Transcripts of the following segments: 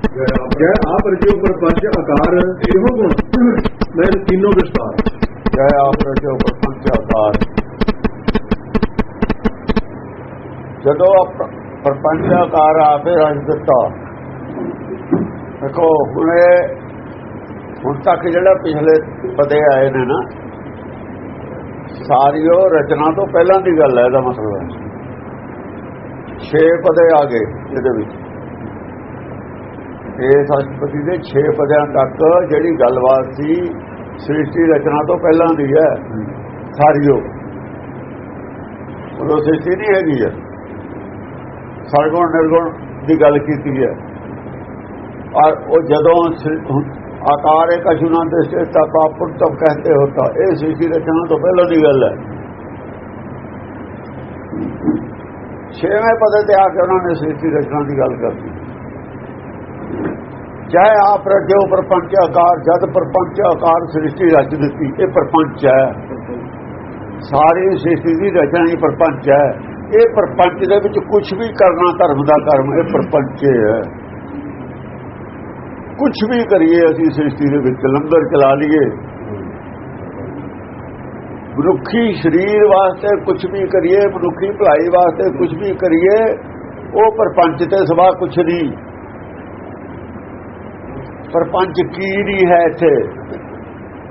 ਜੈ ਆਪ ਰਜਿਓ ਪਰਪੰਚ ਆਕਾਰ, ਇਹੋ ਗੁਣ। ਮੈਂ ਤਿੰਨੋਂ ਵਿਸਤਾਰ। ਜੈ ਆਪ ਰਜੋ ਪ੍ਰਪੰਚ ਆਕਾਰ। ਜਦੋਂ ਆਪ- ਪ੍ਰਪੰਚ ਆਕਾਰ ਆਪੇ ਰਚ ਦਿੱਤਾ। ਦੇਖੋ, ਹੁਣ ਇਹ ਹੁਣ ਤੱਕ ਜਿਹੜਾ ਪਿਛਲੇ ਪਦੇ ਆਏ ਨੇ ਨਾ, ਸਾਰੀ ਉਹ ਰਚਨਾ ਤੋਂ ਪਹਿਲਾਂ ਦੀ ਗੱਲ ਹੈ, ਇਹਦਾ ਮਤਲਬ ਹੈ। ਛੇ ਪਦੇ ਆ ਗਏ ਇਹਦੇ ਵਿੱਚ। ਇਹ ਸੰਸਪਤੀ ਦੇ 6 ਪਦਿਆਂ ਤੱਕ ਜਿਹੜੀ ਗੱਲਬਾਤ ਸੀ, ਸ੍ਰਿਸ਼ਟੀ ਰਚਨਾ ਤੋਂ ਪਹਿਲਾਂ ਦੀ ਹੈ। ਸਾਰੀ ਉਹ ਉਹ ਸ੍ਰਿਸ਼ਟੀ ਨਹੀਂ ਹੈਗੀ ਹੈ। ਸਰਗੁਣ, ਨਿਰਗੁਣ ਦੀ ਗੱਲ ਕੀਤੀ ਹੈ। ਔਰ ਉਹ ਜਦੋਂ ਆਕਾਰ ਇੱਕ ਅਸ਼ੁਨਾ ਦੇ ਸੇ ਤਪ ਆਪੁਰ ਤਪ ਕਹਤੇ ਹੋਤਾ ਇਹ ਸ੍ਰਿਸ਼ਟੀ ਰਚਨਾ ਤੋਂ ਪਹਿਲਾਂ ਦੀ ਗੱਲ ਹੈ। ਛੇਵੇਂ ਪਦ ਤੇ ਆ ਕੇ ਉਹਨਾਂ ਨੇ ਸ੍ਰਿਸ਼ਟੀ ਰਚਨਾ ਦੀ ਗੱਲ ਕਰਤੀ। ਚਾਹੇ ਆਪ ਰਜੋ ਪ੍ਰਪੰਚ ਆਕਾਰ, ਜਦ ਪ੍ਰਪੰਚ ਆਕਾਰ ਸ੍ਰਿਸ਼ਟੀ ਰਚ ਦਿੱਤੀ, ਇਹ ਪ੍ਰਪੰਚ ਹੈ। ਸਾਰੀ ਸ੍ਰਿਸ਼ਟੀ ਦੀ ਰਚਨਾ ਹੀ ਪ੍ਰਪੰਚ ਹੈ। ਇਹ ਪ੍ਰਪੰਚ ਦੇ ਵਿੱਚ ਕੁਝ ਵੀ ਕਰਨਾ ਧਰਮ ਦਾ ਕਰਮ, ਇਹ ਪ੍ਰਪੰਚ ਹੈ ਕੁਝ ਵੀ ਕਰੀਏ ਅਸੀਂ ਸ੍ਰਿਸ਼ਟੀ ਦੇ ਵਿੱਚ, ਲੰਗਰ ਚਲਾ ਲਈਏ। ਮਨੁੱਖੀ ਸਰੀਰ ਵਾਸਤੇ ਕੁਝ ਵੀ ਕਰੀਏ, ਮਨੁੱਖੀ ਭਲਾਈ ਵਾਸਤੇ ਕੁਝ ਵੀ ਕਰੀਏ, ਉਹ ਪ੍ਰਪੰਚ ਤੇ ਸਵਾ ਕੁਝ ਨਹੀਂ। ਪ੍ਰਪੰਚ ਕੀ ਨਹੀਂ ਹੈ ਇੱਥੇ?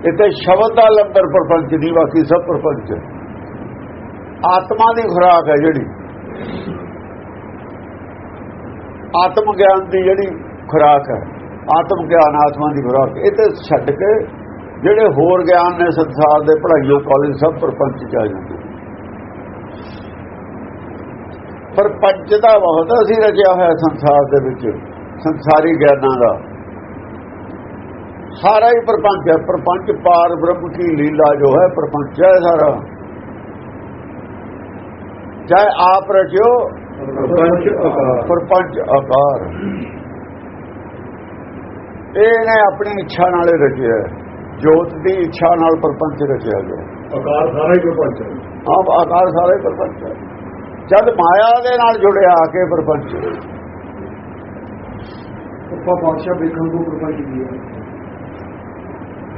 ਇੱਥੇ ਸ਼ਬਦ ਦਾ ਲੰਗਰ ਪ੍ਰਪੰਚ ਨਹੀਂ, ਬਾਕੀ ਸਭ ਪ੍ਰਪੰਚ। ਆਤਮਾ ਦੀ ਖੁਰਾਕ ਹੈ ਜਿਹੜੀ। ਆਤਮ ਗਿਆਨ ਦੀ ਜਿਹੜੀ ਖੁਰਾਕ ਹੈ। ਆਤਮ ਗਿਆਨ ਆਤਮਾ ਦੀ ਖੁਰਾਕ। ਇਹ ਤੇ ਛੱਡ ਕੇ ਜਿਹੜੇ ਹੋਰ ਗਿਆਨ ਨੇ ਸੰਸਾਰ ਦੇ, ਪੜ੍ਹਾਈਆਂ, ਕਾਲਜ, ਸਭ ਪ੍ਰਪੰਚ ਚ ਆ ਜਾਂਦੇ। ਪ੍ਰਪੰਚ ਦਾ ਬਹੁਤ ਅਸੀਂ ਰਚਿਆ ਹੋਇਆ ਸੰਸਾਰ ਦੇ ਵਿੱਚ, ਸੰਸਾਰੀ ਗਿਆਨਾਂ ਦਾ। ਸਾਰਾ ਹੀ ਪ੍ਰਪੰਚ ਹੈ। ਪ੍ਰਪੰਚ ਪਾਰ ਬ੍ਰਹਮ ਕੀ ਲੀਲਾ ਜੋ ਹੈ ਪ੍ਰਪੰਚ ਹੈ ਸਾਰਾ। ਚਾਹੇ ਆਪ ਰਚਿਓ ਪਰਪੰਚ ਆਕਾਰ। ਪ੍ਰਪੰਚ ਆਕਾਰ। ਇਹਨੇ ਆਪਣੀ ਇੱਛਾ ਨਾਲ ਹੀ ਰਚਿਆ ਹੈ। ਜੋਤ ਦੀ ਇੱਛਾ ਨਾਲ ਪ੍ਰਪੰਚ ਰਚਿਆ ਗਿਆ ਆਕਾਰ ਸਾਰਾ ਹੀ ਪਰਪੰਚ ਹੈ। ਆਪ ਆਕਾਰ ਸਾਰੇ ਪ੍ਰਪੰਚ ਹੈ। ਜਦ ਮਾਇਆ ਦੇ ਨਾਲ ਜੁੜਿਆ ਆ ਕੇ ਪ੍ਰਪੰਚ। ਉੱਪਾ ਬਾਦਸ਼ਾਹ ਵੇਖਣ ਨੂੰ ਪਰਪੰਚ ਦੀ ਹੈ।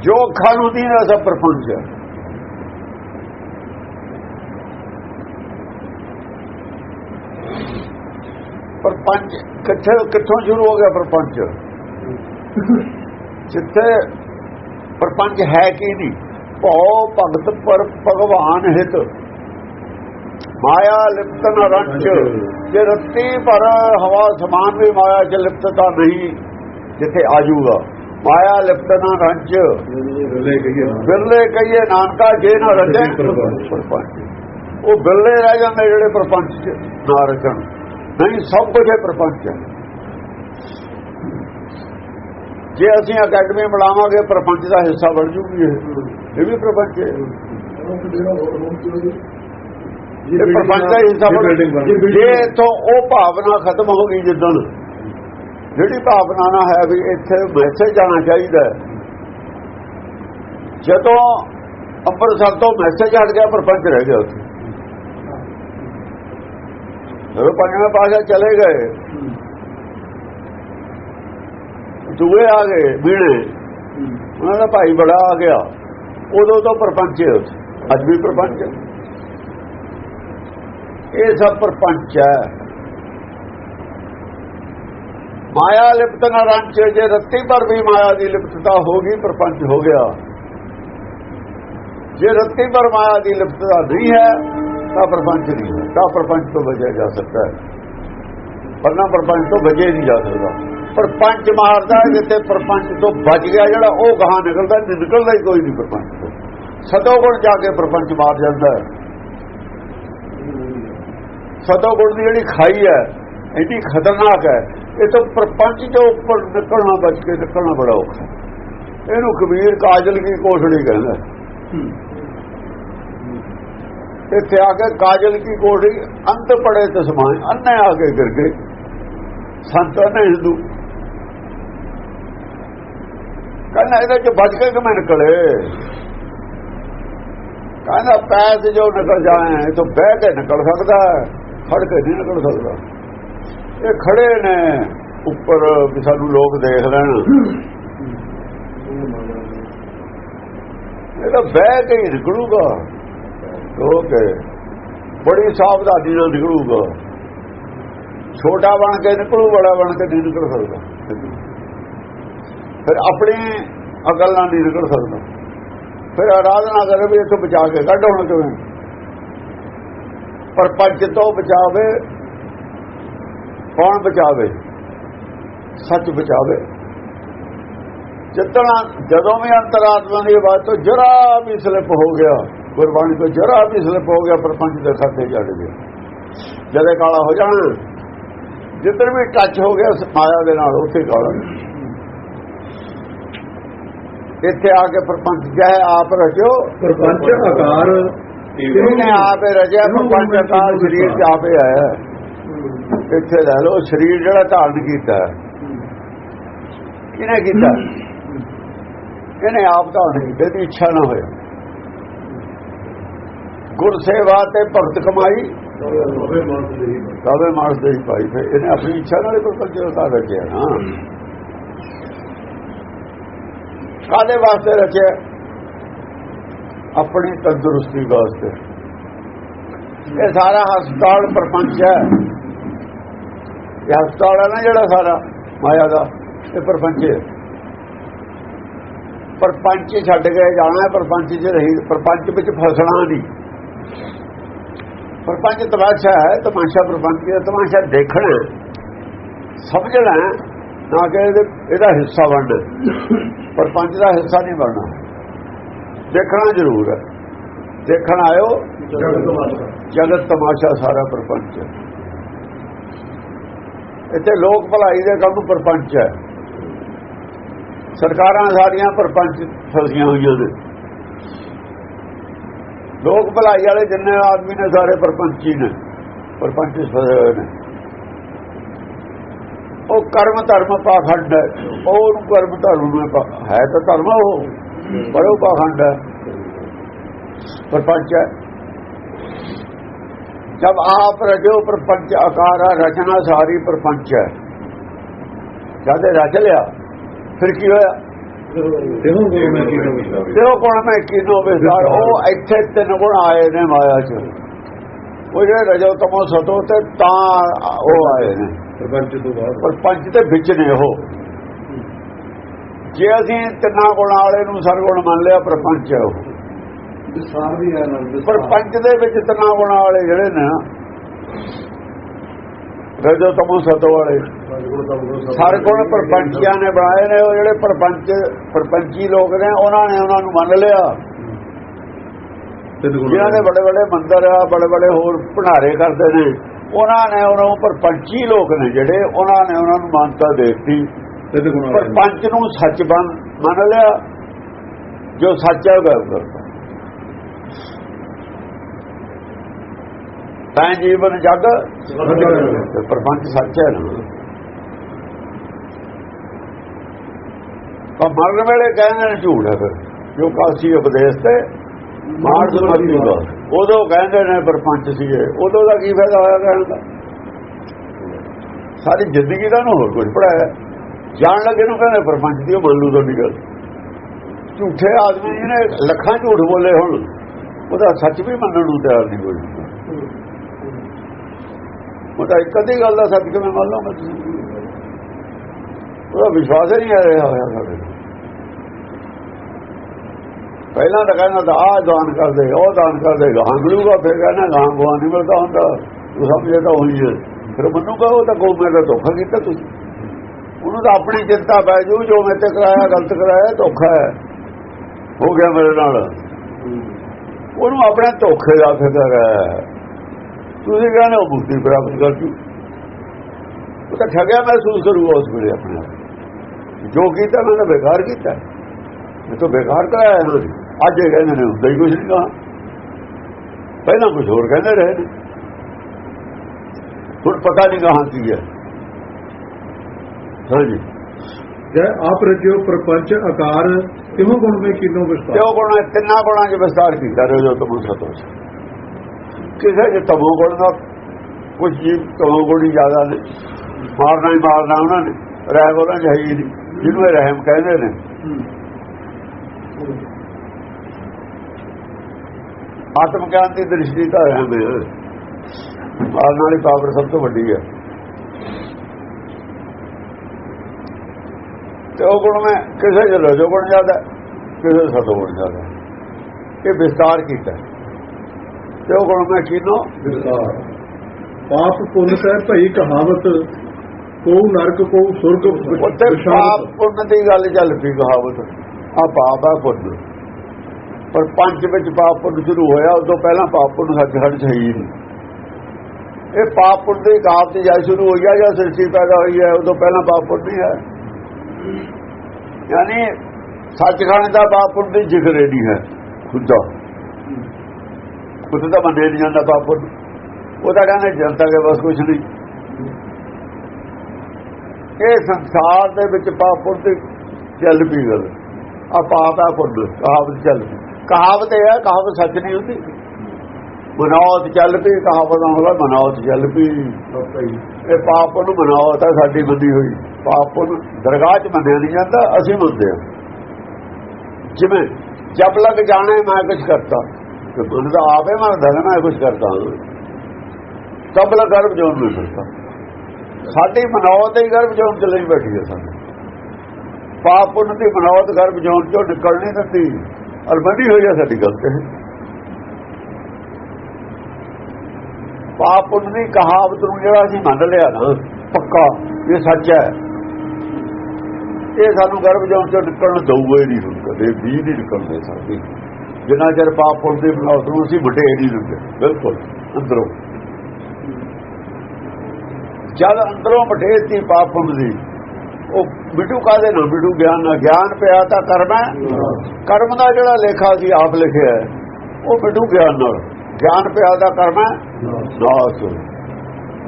ਜੋ ਅੱਖਾਂ ਨੂੰ ਦੀ ਨਾ ਸਭ ਪ੍ਰਪੰਚ ਹੈ ਪ੍ਰਪੰਚ ਕਿੱਥੇ ਕਿੱਥੋਂ ਸ਼ੁਰੂ ਹੋ ਗਿਆ ਪ੍ਰਪੰਚ ਜਿੱਥੇ ਪ੍ਰਪੰਚ ਹੈ ਕੀ ਨਹੀਂ ਭਉ ਭਗਤ ਪਰ ਭਗਵਾਨ ਹਿਤ ਮਾਇਆ ਲਿਪਤਨ ਰੰਚ ਜੇ ਰੱਤੀ ਪਰ ਹਵਾ ਸਮਾਨ ਵੀ ਮਾਇਆ ਚ ਲਿਪਤਤਾ ਨਹੀਂ ਜਿੱਥੇ ਆਜੂਗਾ ਮਾਇਆ ਲਿਪਤਨ ਰੰਚ ਬਿਰਲੇ ਕਹੀਏ ਨਾਨਕਾ। ਜੇ ਨਾ ਪ੍ਰਪੰਚ। ਪ੍ਰਪੰਚ ਉਹ ਬਿਰਲੇ ਰਹਿ ਜਾਂਦੇ ਜਿਹੜੇ ਪ੍ਰਪੰਚ ਚ ਨਾ ਰਚਣ ਨਹੀਂ ਸਭ ਕੁਝ ਹੈ ਪ੍ਰਪੰਚ ਹੈ। ਜੇ ਅਸੀਂ ਅਕੈਡਮੀ ਬਣਾਵਾਂਗੇ ਪ੍ਰਪੰਚ ਦਾ ਹਿੱਸਾ ਬਣ ਜੂਗੀ ਇਹ। ਵੀ ਪ੍ਰਪੰਚ ਹੈ। ਇਹ ਪ੍ਰਪੰਚ ਦਾ ਹਿੱਸਾ ਜੇ ਇਥੋਂ ਉਹ ਭਾਵਨਾ ਖਤਮ ਹੋ ਗਈ ਜਿੱਦਣ ਜਿਹੜੀ ਭਾਵਨਾ ਨਾ ਹੈ ਵੀ ਇੱਥੇ ਮੈਸੇਜ ਆਣਾ ਚਾਹੀਦਾ ਜਦੋਂ ਅੰਮ੍ਰਿਤਸਰ ਤੋਂ ਮੈਸੇਜ ਹਟ ਗਿਆ, ਪ੍ਰਪੰਚ ਰਹਿ ਗਿਆ ਉੱਥੇ। ਜਦੋਂ ਪੰਜਵੇਂ ਪਾਸੇ ਚਲੇ ਗਏ, ਦੂਏ ਆ ਗਏ ਵੀਣੇ ਉਹਨਾਂ ਦਾ ਭਾਈ ਬੜਾ ਆ ਗਿਆ। ਉਦੋਂ ਤੋਂ ਪ੍ਰਪੰਚ ਹੈ ਉੱਥੇ। ਅੱਜ ਵੀ ਪ੍ਰਪੰਚ ਹੈ। ਇਹ ਸਭ ਪ੍ਰਪੰਚ ਹੈ। ਮਾਇਆ ਲਿਪਤ ਨਾ ਰੰਚ ਜੇ, ਰੱਤੀ ਪਰ ਵੀ ਮਾਇਆ ਦੀ ਲਿਪਤਤਾ ਹੋ ਗਈ, ਪ੍ਰਪੰਚ ਹੋ ਗਿਆ। ਜੇ ਰੱਤੀ ਪਰ ਮਾਇਆ ਦੀ ਲਿਪਤਤਾ ਨਹੀਂ ਹੈ, ਤਾਂ ਪ੍ਰਪੰਚ ਨਹੀਂ ਹੈ। ਤਾਂ ਪ੍ਰਪੰਚ ਤੋਂ ਬਚਿਆ ਜਾ ਸਕਦਾ ਹੈ। ਵਰਨਾ ਪ੍ਰਪੰਚ ਤੋਂ ਬਚੇ ਨਹੀਂ ਜਾ ਸਕਦਾ। ਪ੍ਰਪੰਚ ਮਾਰਦਾ ਹੈ, ਜਿੱਥੇ ਪ੍ਰਪੰਚ ਤੋਂ ਬਚ ਗਿਆ ਜਿਹੜਾ, ਉਹ ਗਾਹਾਂ ਨਿਕਲਦਾ ਨਿਕਲਦਾ ਹੀ ਕੋਈ ਨਹੀਂ ਪ੍ਰਪੰਚ ਤੋਂ। ਸਤੋਗੁਣ ਜਾ ਕੇ ਪ੍ਰਪੰਚ ਮਾਰ ਜਾਂਦਾ ਹੈ। ਸਤੋਗੁਣ ਦੀ ਜਿਹੜੀ ਖਾਈ ਹੈ, ਇੰਨੀ ਖਤਰਨਾਕ ਹੈ ਇਹ ਤਾਂ ਪ੍ਰਪੰਚ ਤੋਂ ਉੱਪਰ ਨਿਕਲਣਾ, ਬਚ ਕੇ ਨਿਕਲਣਾ ਬੜਾ ਔਖਾ ਇਹਨੂੰ ਕਬੀਰ ਕਾਜਲ ਕੀ ਕੋਠੜੀ ਕਹਿੰਦਾ ਇੱਥੇ ਆ ਕੇ ਕਾਜਲ ਕੀ ਕੋਠੜੀ ਅੰਤ ਪੜੇ ਤੇ ਸਮਾਨ ਅੰਨੇ ਆ ਕੇ ਗਿਰ ਗਏ। ਸੰਤ ਨੇ ਹਿੰਦੂ। ਕਹਿੰਦਾ ਇਹਦੇ ਚ ਬਚ ਕੇ ਕਿਵੇਂ ਨਿਕਲੇ? ਕਹਿੰਦਾ ਪੈਸ ਜੋ ਨਿਕਲ ਜਾਏ, ਇਹ ਤੋਂ ਬਹਿ ਕੇ ਨਿਕਲ ਸਕਦਾ ਫੜ ਕੇ ਨਹੀਂ ਨਿਕਲ ਸਕਦਾ। ਇਹ ਖੜੇ ਨੇ ਉੱਪਰ ਵੀ ਸਾਨੂੰ ਲੋਕ ਦੇਖ ਲੈਣ। ਇਹਦਾ ਬਹਿ ਕੇ ਹੀ ਨਿਕਲੂਗਾ। ਲੋਕ ਬੜੀ ਸਾਵਧਾਨੀ ਨਾਲ ਨਿਕਲੂਗਾ। ਛੋਟਾ ਬਣ ਕੇ ਨਿਕਲੂ, ਬੜਾ ਬਣ ਕੇ ਨਹੀਂ ਨਿਕਲ ਸਕਦਾ। ਫਿਰ ਆਪਣੀ ਅਕਲ ਨਾਲ ਨਹੀਂ ਨਿਕਲ ਸਕਦਾ। ਫਿਰ ਆਰਾਧਨਾ ਕਰੇ ਵੀ ਇੱਥੋਂ ਬਚਾ ਕੇ ਕੱਢ ਹੁਣ ਕਿਵੇਂ? ਪਰ ਪੰਜ ਤੋਂ ਬਚਾਵੇ ਕੌਣ ਬਚਾਵੇ? ਸੱਚ ਬਚਾਵੇ। ਜਿੱਤਣਾ ਜਦੋਂ ਵੀ ਅੰਤਰਾਤਮਾ ਦੀ ਆਵਾਜ਼ ਤੋਂ ਜਰਾ ਵੀ ਸਲਿਪ ਹੋ ਗਿਆ ਗੁਰਬਾਣੀ ਤੋਂ ਜਰਾ ਵੀ ਸਲਿਪ ਹੋ ਗਿਆ ਪਰਪੰਚ ਦੇ ਖਾਤੇ ਚੜ ਗਿਆ। ਜਦੇ ਕਾਲਾ ਹੋ ਜਾਣਾ ਜਿੱਧਰ ਵੀ ਟੱਚ ਹੋ ਗਿਆ ਮਾਇਆ ਦੇ ਨਾਲ ਉੱਥੇ ਕਾਲਾ ਇੱਥੇ ਆ ਕੇ ਪਰਪੰਚ ਜਹ ਆਪ ਰਚਿਓ। ਪਰਪੰਚ ਆਕਾਰ ਇਹਨੇ ਆਪੇ ਰਜਿਆ ਪਰਪੰਚ ਆਕਾਰ ਸਰੀਰ ਚ ਆਪੇ ਆਇਆ। ਇੱਥੇ ਲੈ ਲਓ, ਸਰੀਰ ਜਿਹੜਾ ਧਾਰਨ ਕੀਤਾ। ਕਿਹਨੇ ਕੀਤਾ? ਇਹਨੇ ਆਪ ਧਾਰਨ ਕੀਤਾ? ਦੀ ਇੱਛਾ ਨਾ ਹੋਇਆ ਗੁਰ ਸੇਵਾ ਤੇ ਭਗਤ ਕਮਾਈ। ਹੋਵੇ ਮਨ ਦੇ ਭਾਈ ਫਿਰ ਇਹਨੇ ਆਪਣੀ ਇੱਛਾ ਨਾਲ ਕੋਈ ਪਰਪੰਚ ਉਤਾਰ ਰਚਿਆ ਨਾ ਕਾਦੇ ਵਾਸਤੇ ਰਚਿਆ ਆਪਣੀ ਤੰਦਰੁਸਤੀ ਵਾਸਤੇ। ਇਹ ਸਾਰਾ ਹਸਪਤਾਲ ਪਰਪੰਚ ਹੈ। ਇਹ ਹਸਪਤਾਲ ਹੈ ਨਾ ਜਿਹੜਾ ਸਾਰਾ ਮਾਇਆ ਦਾ ਇਹ ਪਰਪੰਚ ਹੈ। ਪਰਪੰਚ ਛੱਡ ਕੇ ਜਾਣਾ ਹੈ ਪਰਪੰਚ 'ਚ ਰਹੀ ਪਰਪੰਚ ਵਿੱਚ ਫਸਣਾ ਨਹੀਂ। ਪਰਪੰਚ ਤਮਾਸ਼ਾ ਹੈ ਤਮਾਸ਼ਾ ਪਰਪੰਚ ਦਾ ਤਮਾਸ਼ਾ ਦੇਖਣਾ ਸਮਝਣਾ ਨਾ ਕਿ ਇਹਦੇ- ਹਿੱਸਾ ਬਣਨਾ ਪਰਪੰਚ ਦਾ ਹਿੱਸਾ ਨਹੀਂ ਬਣਨਾ। ਦੇਖਣਾ ਜ਼ਰੂਰ ਹੈ। ਦੇਖਣ ਆਇਓ। ਜਗਤ ਤਮਾਸ਼ਾ ਸਾਰਾ ਪਰਪੰਚ ਹੈ। ਇੱਥੇ ਲੋਕ ਭਲਾਈ ਦੇ ਕੰਮ ਪਰਪੰਚ ਹੈ। ਸਰਕਾਰਾਂ ਸਾਰੀਆਂ ਪਰਪੰਚ ਫਸੀਆਂ ਹੋਈਆਂ ਨੇ। ਲੋਕ ਭਲਾਈ ਵਾਲੇ ਜਿੰਨੇ ਆਦਮੀ ਨੇ ਸਾਰੇ ਪਰਪੰਚੀ ਨੇ, ਪਰਪੰਚ ਫਸੇ ਹੋਏ ਨੇ। ਉਹ ਕਰਮ ਧਰਮ ਪਾਖੰਡ ਹੈ। ਉਹ ਉਹਨੂੰ ਕਰਮ ਧਰਮ ਹੈ ਤਾਂ ਧਰਮ ਉਹ, ਪਰ ਉਹ ਪਾਖੰਡ ਹੈ। ਪਰਪੰਚ ਹੈ। ਜਬ ਆਪ ਰਜੋ ਪ੍ਰਪੰਚ ਆਕਾਰਾ ਰਚਨਾ ਸਾਰੀ ਪ੍ਰਪੰਚ ਹੈ। ਜਦ ਰਚ ਲਿਆ ਫਿਰ ਕੀ ਹੋਇਆ? ਦੇਖੋ ਗੁਰੂ ਮੈਂ ਕੀ ਕਹਾਂ ਤੇ ਉਹ ਕੋਣ ਮੈਂ ਕਿਨੋ ਵਿਸਾਰ ਉਹ ਇੱਥੇ ਤਿੰਨ ਗੁਣ ਆਏ ਨੇ ਮਾਇਆ ਚ। ਉਹ ਜਿਹੜੇ ਰਜੋ ਤਮੋ ਸਤੋ ਤੇ ਤਾਂ ਉਹ ਆਏ ਨੇ। ਪਰਪੰਚ ਤੋਂ ਬਾਅਦ। ਪ੍ਰਪੰਚ ਦੇ ਵਿੱਚ ਨੇ ਉਹ। ਜੇ ਅਸੀਂ ਤਿੰਨਾਂ ਗੁਣਾਂ ਵਾਲੇ ਨੂੰ ਸਰਗੁਣ ਮੰਨ ਲਿਆ ਪ੍ਰਪੰਚ ਹੈ ਉਹ। ਸਾਰ ਵੀ ਹੈ ਨਾਲ ਪਰ ਪੰਜ ਦੇ ਵਿੱਚ ਤਿੰਨਾਂ ਗੁਣਾਂ ਵਾਲੇ ਜਿਹੜੇ ਨੇ ਰਜੋ ਤਮੋ ਸਤੋ ਵਾਲੇ ਸਾਰੇ ਗੁਣ ਪਰਪੰਚੀਆਂ ਨੇ ਬਣਾਏ ਨੇ ਉਹ ਜਿਹੜੇ ਪਰਪੰਚ ਪਰਪੰਚੀ ਲੋਕ ਨੇ ਉਹਨਾਂ ਨੇ ਉਹਨਾਂ ਨੂੰ ਮੰਨ ਲਿਆ। ਜਿਨ੍ਹਾਂ ਦੇ ਬੜੇ ਬੜੇ ਮੰਦਰ ਆ ਬੜੇ ਬੜੇ ਹੋਰ ਭੰਡਾਰੇ ਕਰਦੇ ਨੇ ਉਹਨਾਂ ਨੇ ਉਹਨਾਂ ਨੂੰ ਪਰਪੰਚੀ ਲੋਕ ਨੇ ਜਿਹੜੇ ਉਹਨਾਂ ਨੇ ਉਹਨਾਂ ਨੂੰ ਮਾਨਤਾ ਦੇ ਦਿੱਤੀ। ਪਰ ਪੰਜ ਨੂੰ ਸੱਚ ਮੰਨ ਲਿਆ ਜੋ ਸੱਚ ਹੈ ਉਹ ਗੱਲ ਕਰਦਾ। ਤਾਂ ਜੀਵਨ ਜਗ ਪ੍ਰਪੰਚ ਸੱਚ ਹੈ ਨਾ। ਪਰ ਮਰਨ ਵੇਲੇ ਕਹਿੰਦੇ ਨੇ ਝੂਠ ਹੈ ਫਿਰ। ਜੋ ਕਾਸੀ ਉਪਦੇਸ਼ ਤੇ ਮਾਰ ਸਮਰਤੀ ਦਾ। ਉਦੋਂ ਕਹਿੰਦੇ ਨੇ ਪ੍ਰਪੰਚ ਸੀਗੇ। ਉਦੋਂ ਦਾ ਕੀ ਫਾਇਦਾ ਹੋਇਆ ਕਹਿਣ ਦਾ? ਸਾਰੀ ਜ਼ਿੰਦਗੀ ਦਾ ਨੂੰ ਹੋਰ ਕੁਝ ਪੜਾਇਆ ਜਾਣ ਲੱਗੇ ਨੂੰ ਕਹਿੰਦੇ ਪਰਪੰਚ ਦੀ ਉਹ ਮੰਨ ਲੂ ਤੁਹਾਡੀ ਗੱਲ ਝੂਠੇ ਆਦਮੀ ਜਿਹਨੇ ਲੱਖਾਂ ਝੂਠ ਬੋਲੇ ਹੁਣ ਉਹਦਾ ਸੱਚ ਵੀ ਮੰਨਣ ਨੂੰ ਤਿਆਰ ਨਹੀਂ ਕੋਈ। ਉਹਦਾ ਇੱਕ ਅੱਧੀ ਗੱਲ ਦਾ ਸੱਚ ਕਿਵੇਂ ਮੰਨ ਲਵਾਂਗਾ ਤੁਸੀਂ? ਉਹਦਾ ਵਿਸ਼ਵਾਸ ਹੀ ਨਹੀਂ ਆ ਰਿਹਾ ਹੋਇਆ ਸਾਡੇ ਤੇ। ਪਹਿਲਾਂ ਤਾਂ ਕਹਿੰਦਾ ਤਾਂ ਆਹ ਦਾਨ ਕਰਦੇ ਉਹ ਦਾਨ ਕਰਦੇ ਗਾਂ ਮਿਲੂਗਾ ਫਿਰ ਕਹਿੰਦਾ ਗਾਂ ਗਵਾ ਨਹੀਂ ਮਿਲਦਾ ਹੁੰਦਾ। ਤੂੰ ਸਮਝੇ ਤਾਂ ਉਹੀ ਹੈ। ਫਿਰ ਮੰਨੂਗਾ ਉਹ ਤਾਂ ਗੋ ਮੇਰਾ ਧੋਖਾ ਕੀਤਾ ਤੁਸੀਂ। ਉਹਨੂੰ ਤਾਂ ਆਪਣੀ ਚਿੰਤਾ ਪੈ ਜੂ ਜੋ ਮੈਂ ਤੇ ਕਰਾਇਆ ਗਲਤ ਕਰਾਇਆ ਧੋਖਾ ਹੈ। ਹੋ ਗਿਆ ਮੇਰੇ ਨਾਲ। ਉਹਨੂੰ ਆਪਣੇ ਧੋਖੇ ਦਾ ਫਿਕਰ ਹੈ। ਤੁਸੀਂ ਕਹਿੰਦੇ ਉਹ ਮੁਕਤੀ ਪ੍ਰਾਪਤ ਕਰ ਜੂ। ਉਹ ਤਾਂ ਠਗਿਆ ਮਹਿਸੂਸ ਕਰੂਗਾ ਉਸ ਵੇਲੇ ਆਪਣੇ। ਆਪ ਜੋ ਕੀਤਾ ਉਹਨਾਂ ਨੇ ਬੇਕਾਰ ਕੀਤਾ। ਇਹ ਤਾਂ ਬੇਕਾਰ ਕਰਾਇਆ ਇਹਨਾਂ ਨੇ। ਅੱਜ ਇਹ ਕਹਿੰਦੇ ਨੇ ਹੁੰਦਾ ਹੀ ਕੁਝ ਨਹੀਂ ਕਹਾ। ਪਹਿਲਾਂ ਕੁਝ ਹੋਰ ਕਹਿੰਦੇ ਰਹੇ ਨੇ। ਹੁਣ ਪਤਾ ਨਹੀਂ ਕਹਾਂ ਕੀ ਹੈ। ਹਾਂਜੀ ਜੈ। ਆਪ ਰਜਿਓ ਪ੍ਰਪੰਚ ਆਕਾਰ। ਕਿਉਂ ਗੁਣ ਮੈਂ ਕਿਨੋ ਵਿਸਤਾਰ ਕਿਉਂ ਗੁਣਾ ਤਿੰਨਾਂ ਗੁਣਾਂ 'ਚ ਵਿਸਤਾਰ ਕੀਤਾ ਰਹੇ ਜੋ ਤਮੋ ਸਤੋ ਕਿਸੇ ਜੇ ਤਮੋ ਗੁਣ ਦਾ ਕੁਝ ਜੀਵ ਤਮੋ ਗੁਣ ਹੀ ਜ਼ਿਆਦਾ ਨੇ। ਮਾਰਨਾ ਹੀ ਮਾਰਨਾ ਉਹਨਾਂ ਨੇ। ਰਹਿਮ ਉਹਨਾਂ ਚ ਹੈ ਨਹੀਂ। ਜਿਹਨੂੰ ਇਹ ਰਹਿਮ ਕਹਿੰਦੇ ਨੇ। ਆਤਮ ਗਿਆਨ ਦੀ ਦ੍ਰਿਸ਼ਟੀ ਤਾਂ ਰਹਿਮ ਹੈ। ਮਾਰਨ ਵਾਲੀ ਪਾਵਰ ਸਭ ਤੋਂ ਵੱਡੀ ਹੈ। ਤੇ ਉਹ ਗੁਣ ਮੈਂ ਕਿਸੇ ਚ ਰਜੋ ਗੁਣ ਜ਼ਿਆਦਾ, ਕਿਸੇ ਸਤੋ ਗੁਣ ਜ਼ਿਆਦਾ। ਇਹ ਵਿਸਤਾਰ ਕੀਤਾ। ਤੇ ਉਹ ਗੁਣ ਮੈਂ ਕਿਨੋ ਵਿਸਤਾਰ ਪਾਪ ਪੁੰਨ ਸਹਿ ਭਈ ਕਹਾਵਤ ਕੋ ਨਰਕ ਕੋ ਸੁਰਗ ਉੱਥੇ ਪਾਪ। ਪੁੰਨ ਦੀ ਗੱਲ ਚੱਲ ਪਈ ਕਹਾਵਤ। ਆ ਪਾਪ ਆ ਪੁੰਨ। ਪਰ ਪੰਜ ਵਿੱਚ ਪਾਪ ਪੁੰਨ ਸ਼ੁਰੂ ਹੋਇਆ ਉਦੋਂ ਪਹਿਲਾਂ ਪਾਪ ਪੁੰਨ ਸੱਚ ਹੜ ਹੈ ਹੀ ਨਹੀਂ। ਇਹ ਪਾਪ ਪੁੰਨ ਦੀ ਕਹਾਵਤ ਜਦ ਸ਼ੁਰੂ ਹੋਈ ਆ ਜਾਂ ਸ੍ਰਿਸ਼ਟੀ ਪੈਦਾ ਹੋਈ ਹੈ ਉਦੋਂ ਪਹਿਲਾਂ ਪਾਪ ਪੁੰਨ ਨਹੀਂ ਹੈ। ਯਾਨੀ ਸੱਚਖੰਡ ਦਾ ਪਾਪ ਪੁੰਨ ਦੀ ਜ਼ਿਕਰ ਨਹੀਂ ਹੈ ਖੁਦਾ ਖੁਦ ਤਾਂ ਬੰਦੇ ਨਹੀਂ ਜਾਂਦਾ ਪਾਪ ਪੁੰਨ ਉਹ ਤਾਂ ਕਹਿੰਦੇ ਜਨਤਾ ਦੇ ਬਸ ਕੁਝ ਨਹੀਂ। ਇਹ ਸੰਸਾਰ ਦੇ ਵਿੱਚ ਪਾਪ ਤੇ ਚੱਲ ਪਈ ਗੱਲ। ਆ ਪਾਪ ਆ ਪੁੰਨ ਕਹਾਵਤ ਚੱਲ ਪਈ। ਕਹਾਵਤ ਇਹ ਹੈ ਕਹਾਵਤ ਸੱਚ ਨਹੀਂ ਹੁੰਦੀ। ਮਨੌਤ ਚੱਲ ਪਈ, ਕਹਾਵਤ ਦਾ ਮਤਲਬ ਚੱਲ ਪਈ। ਇਹ ਪਾਪ ਨੂੰ ਮਨੌਤ ਹੈ ਸਾਡੀ ਬੰਦੀ ਹੋਈ। ਪਾਪ ਨੂੰ ਦਰਗਾਹ 'ਚ ਮੰਨਿਆ ਨਹੀਂ ਜਾਂਦਾ, ਅਸੀਂ ਮੰਨਦੇ ਹਾਂ ਜਿਵੇਂ ਜਬ ਲਗ ਜਾਣੇ, ਮੈਂ ਕੁਝ ਕਰਤਾ। ਤੇ ਮਨ ਦਾ ਆਪੇ ਮੰਨਦਾ ਨਾ ਮੈਂ ਕੁਝ ਕਰਤਾ ਹਾਂ ਤਬ ਗਰਭ ਜੋਨ ਨੂੰ ਸਕਦਾ। ਸਾਡੀ ਮਨੌਤ ਹੀ ਗਰਭ ਜੋਨ ਚ ਲਈ ਬੈਠੀ ਹੈ ਸਾਨੂੰ ਪਾਪ ਪੁੰਨ ਦੀ ਮਨੌਤ ਗਰਭ ਜੋਨ ਚੋਂ ਨਿਕਲ ਨਹੀਂ ਦਿੰਦੀ ਅਲਬੰਦੀ ਹੋਈ ਹੈ ਸਾਡੀ ਗੱਲ ਤੇ। ਪਾਪ ਪੁੰਨ ਦੀ ਕਹਾਵਤ ਨੂੰ ਜਿਹੜਾ ਅਸੀਂ ਮੰਨ ਲਿਆ ਨਾ, ਪੱਕਾ, ਇਹ ਸੱਚ ਹੈ। ਇਹ ਸਾਨੂੰ ਗਰਭ ਜੋਨ ਚੋਂ ਨਿਕਲਣ ਦਊਗਾ ਹੀ ਨਹੀਂ ਹੁਣ ਕਦੇ, ਵੀ ਨਹੀਂ ਨਿਕਲਦੇ ਸਾਡੀ। ਜਿੰਨਾ ਚਿਰ ਪਾਪ ਪੁੰਨ ਦੀ ਮਨੌਤ ਨੂੰ ਅਸੀਂ ਵੱਡੇ ਨਹੀਂ ਦਿੰਦੇ। ਬਿਲਕੁਲ ਅੰਦਰੋਂ। ਜਦ ਅੰਦਰੋਂ ਮਠੇਤੀ ਪਾਪ ਪੁੰਨ ਦੀ ਉਹ ਮਿਟੂ ਕਾਦੇ ਨਾ ਮਿਟੂ ਗਿਆਨ ਨਾ ਗਿਆਨ ਪਿਆ ਤਾਂ ਕਰਮ ਹੈ। ਕਰਮ ਦਾ ਜਿਹੜਾ ਲੇਖਾ ਸੀ ਆਪ ਲਿਖਿਆ ਉਹ ਮਿਟੂ ਗਿਆਨ ਨਾਲ। ਗਿਆਨ ਪਿਆ ਦਾ ਕਰਮ ਹੈ। ਨਾਸ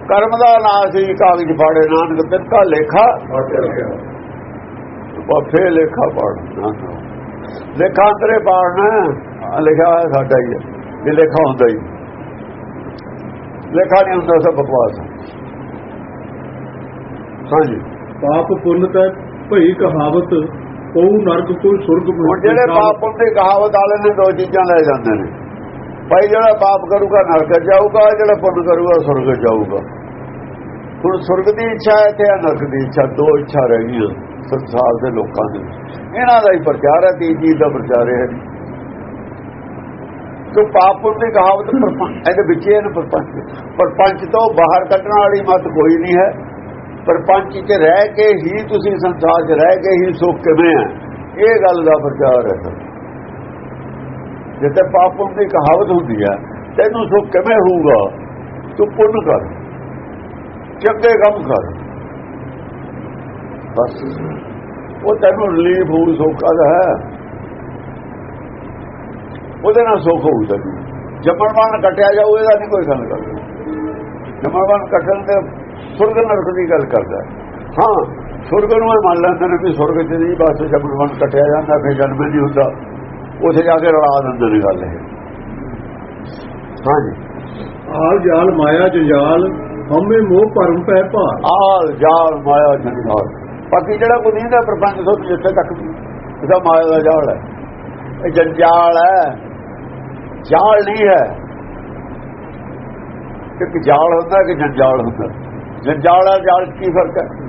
ਕਰਮ ਦਾ ਨਾਸ ਹੀ ਕਾਗਜ਼ ਫਾੜੇ ਨਾਨਕ ਤਿਨਕਾ ਲੇਖਾ। ਪਫੇ ਲੇਖਾ ਪੜਨਾ ਲੇਖਾ ਅੰਦਰੇ ਪਾੜਨਾ ਆਹ ਲਿਖਿਆ ਹੋਇਆ ਸਾਡਾ ਹੀ ਹੈ ਇਹ ਲੇਖਾ ਹੁੰਦਾ ਹੀ। ਲੇਖਾ ਨਹੀਂ ਹੁੰਦਾ ਸਭ ਬਕਵਾਸ। ਹਾਂਜੀ। ਪਾਪ ਪੁੰਨ ਤੈ ਭਈ ਕਹਾਵਤ ਕੋ ਨਰਕ ਕੋ ਸੁਰਗ ਹੁਣ ਜਿਹੜੇ ਪਾਪ ਪੁੰਨ ਦੀ ਕਹਾਵਤ ਵਾਲੇ ਨੇ ਦੋ ਚੀਜ਼ਾਂ ਲੈ ਜਾਂਦੇ ਨੇ। ਭਾਈ ਜਿਹੜਾ ਪਾਪ ਕਰੂਗਾ ਨਰਕ ਜਾਊਗਾ ਜਿਹੜਾ ਪੁੰਨ ਕਰੂਗਾ ਸੁਰਗ ਜਾਊਗਾ। ਹੁਣ ਸੁਰਗ ਦੀ ਇੱਛਾ ਹੈ ਤੇ ਨਰਕ ਦੀ ਇੱਛਾ ਦੋ ਇੱਛਾ ਰਹਿ ਗਈਆਂ। ਸੰਸਾਰ ਦੇ ਲੋਕਾਂ ਦੀ। ਇਹਨਾਂ ਦਾ ਹੀ ਪ੍ਰਚਾਰ ਹੈ ਤੀਜੀ ਚੀਜ਼ ਦਾ ਪ੍ਰਚਾਰ ਹੈ। ਕਿ ਪਾਪ ਪੁੰਨ ਦੀ ਕਹਾਵਤ ਇਹਦੇ ਵਿੱਚ ਹੀ ਹੈ ਪਰਪੰਚ ਪਰਪੰਚ ਤੋਂ ਬਾਹਰ ਕੱਢਣ ਵਾਲੀ ਮਤ ਕੋਈ ਨਹੀਂ ਹੈ। ਪਰਪੰਚ 'ਚ ਰਹਿ ਕੇ ਹੀ ਤੁਸੀਂ ਸੰਸਾਰ 'ਚ ਰਹਿ ਕੇ ਹੀ ਸੁੱਖ ਕਿਵੇਂ ਹੈ? ਇਹ ਗੱਲ ਦਾ ਪ੍ਰਚਾਰ ਹੈ। ਸਰ ਜਿੱਤੇ ਪਾਪ ਪੁੰਨ ਦੀ ਕਹਾਵਤ ਹੁੰਦੀ ਹੈ, ਤੈਨੂੰ ਸੁੱਖ ਕਿਵੇਂ ਹੋਊਗਾ? ਤੂੰ ਪੁੰਨ ਕਰ। ਚੰਗੇ ਕੰਮ ਕਰ। ਬਸ। ਉਹ ਤੈਨੂੰ ਰਿਲੀਫ ਹੋਊ ਸੁੱਖ ਦਾ ਹੈ। ਉਹਦੇ ਨਾਲ ਸੁੱਖ ਹੋਊ ਤੈਨੂੰ। ਜੰਮਣ ਮਰਨ ਕੱਟਿਆ ਜਾਊ ਇਹਦਾ ਨਹੀਂ ਕੋਈ ਗੱਲ ਕਰਦਾ। ਜੰਮਣ ਮਰਨ ਕੱਟਣ ਦੇ ਸੁਰਗ ਨਰਕ ਦੀ ਗੱਲ ਕਰਦਾ। ਹਾਂ ਸੁਰਗ ਨੂੰ ਇਹ ਮੰਨ ਲੈਂਦੇ ਨੇ ਵੀ ਸੁਰਗ ਚ ਨਹੀਂ ਬਸ ਜੰਮਣ ਮਰਨ ਕੱਟਿਆ ਜਾਂਦਾ ਫਿਰ ਜਨਮ ਨਹੀਂ ਹੁੰਦਾ। ਉੱਥੇ ਜਾ ਕੇ ਰਲਾ ਦਿੰਦੇ ਨੇ ਗੱਲ ਇਹ। ਹਾਂਜੀ। ਆਲ ਜਾਲ ਮਾਇਆ ਜੰਜਾਲ ਹਮੇ ਮੋਹ ਭਰਮ ਪੈ ਭਾਰ। ਆਲ ਜਾਲ ਮਾਇਆ ਜੰਜਾਲ। ਬਾਕੀ ਜਿਹੜਾ ਕੋਈ ਨਹੀਂ ਦਾ ਪ੍ਰਪੰਚ ਤੋਂ ਜਿੱਥੇ ਤੱਕ ਵੀ। ਇਹਦਾ ਮਾਇਆ ਦਾ ਜਾਲ ਹੈ। ਇਹ ਜੰਜਾਲ ਹੈ। ਜਾਲ ਨਹੀਂ ਹੈ। ਇੱਕ ਜਾਲ ਹੁੰਦਾ ਕਿ ਜੰਜਾਲ ਹੁੰਦਾ। ਜੰਜਾਲ ਹੈ ਜਾਲ ਕੀ ਫ਼ਰਕ ਹੈ?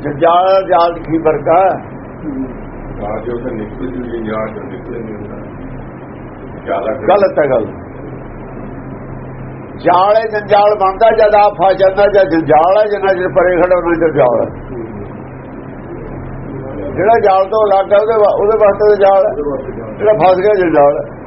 ਜੰਜਾਲ ਜਾਲ ਕੀ ਫ਼ਰਕ ਹੈ? ਰਾਜ ਉਹ ਨਿਕਲ ਜੀ ਯਾਰ ਜੋ ਨਿਕਲੇ ਨਹੀਂ ਹੁੰਦਾ। ਗਲਤ ਹੈ ਗੱਲ ਜਾਲ ਹੈ ਜੰਜਾਲ ਬਣਦਾ ਜਦ ਆ ਫਸ ਜਾਂਦਾ, ਜਦ ਜੰਜਾਲ ਹੈ, ਜਿੰਨਾ ਚਿਰ ਪਰੇ ਖੜਾ ਉਹਨਾਂ ਚਿਰ ਜਾਲ ਹੈ। ਜਿਹੜਾ ਜਾਲ ਤੋਂ ਅਲੱਗ ਹੈ, ਉਹਦੇ ਉਹਦੇ ਵਾਸਤੇ ਤਾਂ ਜਾਲ ਜਿਹੜਾ ਫਸ ਗਿਆ ਜੰਜਾਲ ਹੈ।